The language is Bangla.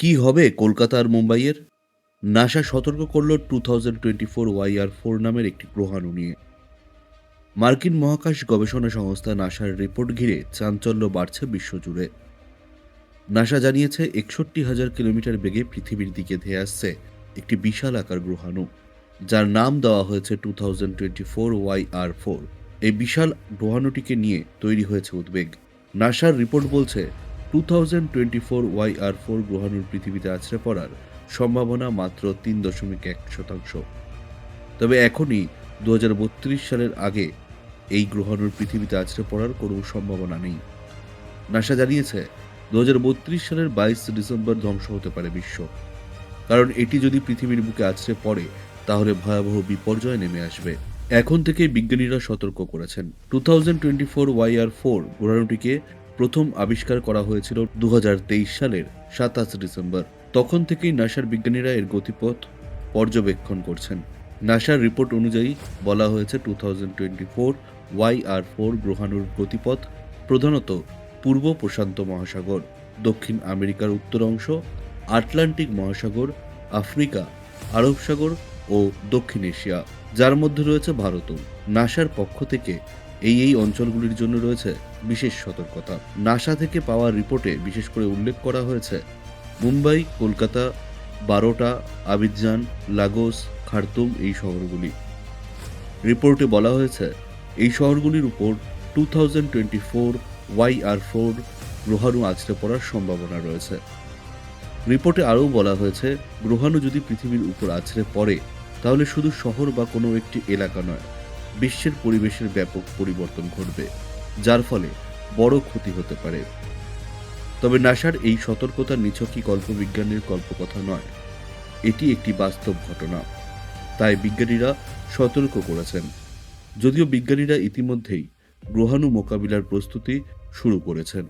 কি হবে কলকাতা আর মুম্বাইয়ের? নাসা সতর্ক করল two thousand twenty four Y R four নামের একটি গ্রহাণু নিয়ে। মার্কিন মহাকাশ গবেষণা সংস্থা নাসার রিপোর্ট ঘিরে চাঞ্চল্য বাড়ছে বিশ্বজুড়ে। নাসা জানিয়েছে, একষট্টি হাজার কিলোমিটার বেগে পৃথিবীর দিকে ধেয়ে আসছে একটি বিশাল আকার গ্রহাণু, যার নাম দেওয়া হয়েছে two thousand twenty four Y R four. এই বিশাল গ্রহাণুটিকে নিয়ে তৈরি হয়েছে উদ্বেগ। নাসার রিপোর্ট বলছে two thousand twenty four Y R four গ্রহাণুর পৃথিবীতে আছড়ে পড়ার সম্ভাবনা মাত্র তিন দশমিক এক শতাংশ। তবে এখনই দু হাজার বত্রিশ সালের আগে এই গ্রহাণুর পৃথিবীতে আছড়ে পড়ার কোনো সম্ভাবনা নেই। নাসা জানিয়েছে দু হাজার বত্রিশ সালের বাইশ ডিসেম্বর ধ্বংস হতে পারে বিশ্ব। কারণ এটি যদি পৃথিবীর বুকে আছড়ে পড়ে, তাহলে ভয়াবহ বিপর্যয় নেমে আসবে। এখন থেকে বিজ্ঞানীরা সতর্ক করেছেন। Two thousand twenty four Y R four গ্রহাণুটিকে প্রথম আবিষ্কার করা হয়েছিল দু হাজার তেইশ সালের সাতাশ ডিসেম্বর। তখন থেকেই নাসার বিজ্ঞানীরা এর গতিপথ পর্যবেক্ষণ করছেন। নাসার রিপোর্ট অনুযায়ী বলা হয়েছে two thousand twenty four Y R four গ্রহাণুর গতিপথ প্রধানত পূর্ব প্রশান্ত মহাসাগর, দক্ষিণ আমেরিকার উত্তর অংশ, আটলান্টিক মহাসাগর, আফ্রিকা, আরব সাগর ও দক্ষিণ এশিয়া, যার মধ্যে রয়েছে ভারতও। নাসার পক্ষ থেকে এই এই অঞ্চলগুলির জন্য রয়েছে বিশেষ সতর্কতা। নাসা থেকে পাওয়া রিপোর্টে বিশেষ করে উল্লেখ করা হয়েছে, মুম্বাই, কলকাতা, বারোটা আবিজান লাগোস, খার্তুম এই শহরগুলি। রিপোর্টে বলা হয়েছে, এই শহরগুলির উপর two thousand twenty four Y R four গ্রহাণু আছড়ে পড়ার সম্ভাবনা রয়েছে। রিপোর্টে আরও বলা হয়েছে, গ্রহাণু যদি পৃথিবীর উপর আছড়ে পড়ে, তাহলে শুধু শহর বা কোনো একটি এলাকা নয় বিশ্বের পরিবেশের ব্যাপক পরিবর্তন ঘটবে, যার ফলে বড় ক্ষতি হতে পারে। তবে নাসার এই সতর্কতা নিছকই কল্পবিজ্ঞানের কল্পকথা নয়। এটি একটি বাস্তব ঘটনা, তাই বিজ্ঞানীরা সতর্ক করেছেন। যদিও বিজ্ঞানীরা ইতিমধ্যেই গ্রহাণু মোকাবিলার প্রস্তুতি শুরু করেছেন।